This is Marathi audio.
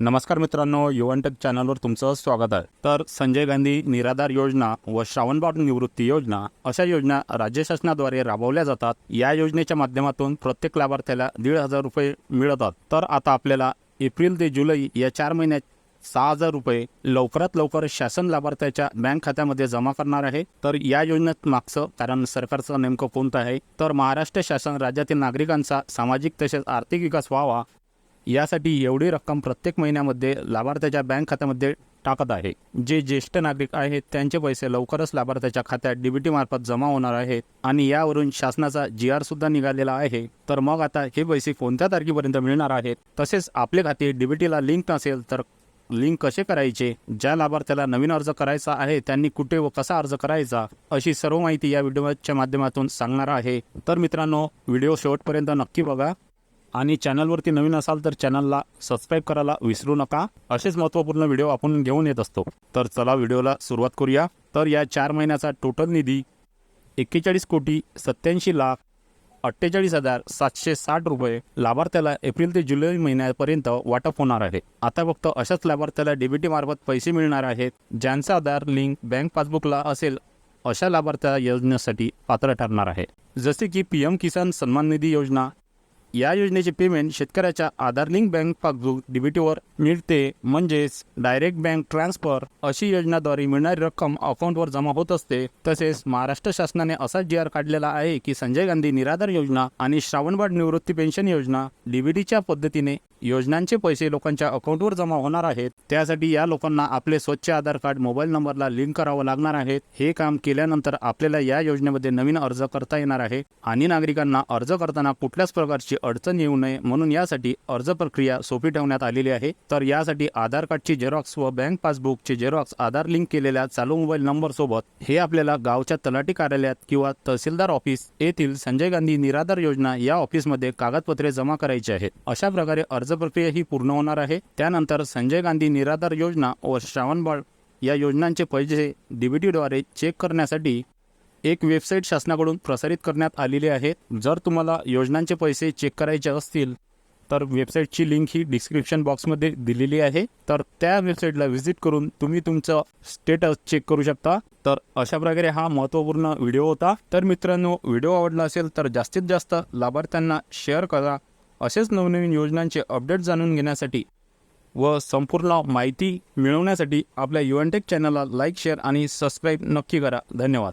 नमस्कार मित्रांनो युवनटेक चॅनलवर तुमचं स्वागत आहे. तर संजय गांधी निराधार योजना व श्रावणबाळ निवृत्ती योजना अशा योजना राज्य शासनाद्वारे राबवल्या जातात. या योजनेच्या माध्यमातून प्रत्येक लाभार्थ्याला दीड हजार रुपये मिळतात. तर आता आपल्याला एप्रिल ते जुलै या चार महिन्यात सहा हजार रुपये लवकरात लवकर शासन लाभार्थ्याच्या बँक खात्यामध्ये जमा करणार आहे. तर या योजनेत मागचं कारण सरकारचं नेमकं कोणतं आहे? तर महाराष्ट्र शासन राज्यातील नागरिकांचा सामाजिक तसेच आर्थिक विकास व्हावा यासाठी एवढी रक्कम प्रत्येक महिन्यामध्ये लाभार्थ्याच्या बँक खात्यामध्ये टाकत आहे. जे ज्येष्ठ नागरिक आहेत त्यांचे पैसे लवकरच लाभार्थ्याच्या खात्यात डीबीटी मार्फत जमा होणार आहेत आणि यावरून शासनाचा जी आर सुद्धा निघालेला आहे. तर मग आता हे पैसे कोणत्या तारखेपर्यंत मिळणार आहेत? तसेच आपले खाते डीबीटीला लिंक नसेल तर लिंक कसे करायचे? ज्या लाभार्थ्याला नवीन अर्ज करायचा आहे त्यांनी कुठे व कसा अर्ज करायचा? अशी सर्व माहिती या व्हिडिओच्या माध्यमातून सांगणार आहे. तर मित्रांनो व्हिडिओ शेवटपर्यंत नक्की बघा. आणि चॅनलवरती नवीन असाल तर चॅनलला सबस्क्राईब करायला विसरू नका. असेच महत्त्वपूर्ण व्हिडिओ आपण घेऊन येत असतो. तर चला व्हिडिओला सुरुवात करूया. तर या चार महिन्याचा टोटल निधी एक्केचाळीस कोटी सत्याऐंशी लाख अठ्ठेचाळीस हजार सातशे साठ रुपये लाभार्थ्याला एप्रिल ते जुलै महिन्यापर्यंत वाटप होणार आहे. आता फक्त अशाच लाभार्थ्याला डीबीटी मार्फत पैसे मिळणार आहेत. ज्यांचा आधार लिंक बँक पासबुकला असेल अशा लाभार्थ्या योजनेसाठी पात्र ठरणार आहे. जसे की पी एम किसान सन्मान निधी योजना या योजनेचे पेमेंट शेतकऱ्याच्या आधार लिंक बँक पासबुक डीबीटीवर मिळते. म्हणजेच डायरेक्ट बँक ट्रान्सफर अशी योजनाद्वारे मिळणारी रक्कम अकाउंटवर जमा होत असते. तसेच महाराष्ट्र शासनाने असा जी आर काढलेला आहे की संजय गांधी निराधार योजना आणि श्रावणबाळ निवृत्ती पेन्शन योजना डीबीटीच्या पद्धतीने योजनांचे पैसे लोकांच्या अकाउंटवर जमा होणार आहेत. त्यासाठी या लोकांना आपले स्वच्छ आधार कार्ड मोबाईल नंबरला लिंक करावं लागणार आहे. हे काम केल्यानंतर आपल्याला या योजनेमध्ये नवीन अर्ज करता येणार आहे. आणि नागरिकांना अर्ज करताना कुठल्याच प्रकारची अडचण येऊ नये म्हणून यासाठी अर्ज प्रक्रिया सोपी ठेवण्यात आलेली आहे. तर यासाठी आधार कार्डची झेरॉक्स व बँक पासबुकचे झेरॉक्स आधार लिंक केलेल्या चालू मोबाईल नंबर सोबत हे आपल्याला गावच्या तलाठी कार्यालयात किंवा तहसीलदार ऑफिस येथील संजय गांधी निराधार योजना या ऑफिसमध्ये कागदपत्रे जमा करायची आहेत. अशा प्रकारे अर्ज प्रक्रिया ही पूर्ण होणार आहे. त्यानंतर संजय गांधी निराधार योजना व श्रावणबाळ या योजनांचे पैसे डीबीटीद्वारे चेक करण्यासाठी एक वेबसाईट शासनाकडून प्रसारित करण्यात आलेली आहे. जर तुम्हाला योजनांचे पैसे चेक करायचे असतील तर वेबसाईटची लिंक ही डिस्क्रिप्शन बॉक्समध्ये दिलेली आहे. तर त्या वेबसाईटला व्हिजिट करून तुम्ही तुमचं स्टेटस चेक करू शकता. तर अशा प्रकारे हा महत्त्वपूर्ण व्हिडिओ होता. तर मित्रांनो व्हिडिओ आवडला असेल तर जास्तीत जास्त लाभार्थ्यांना शेअर करा. असेच नवनवीन योजनांचे अपडेट जाणून घेण्यासाठी व संपूर्ण माहिती मिळवण्यासाठी आपल्या युएनटेक चॅनलला लाईक शेअर आणि सबस्क्राईब नक्की करा. धन्यवाद.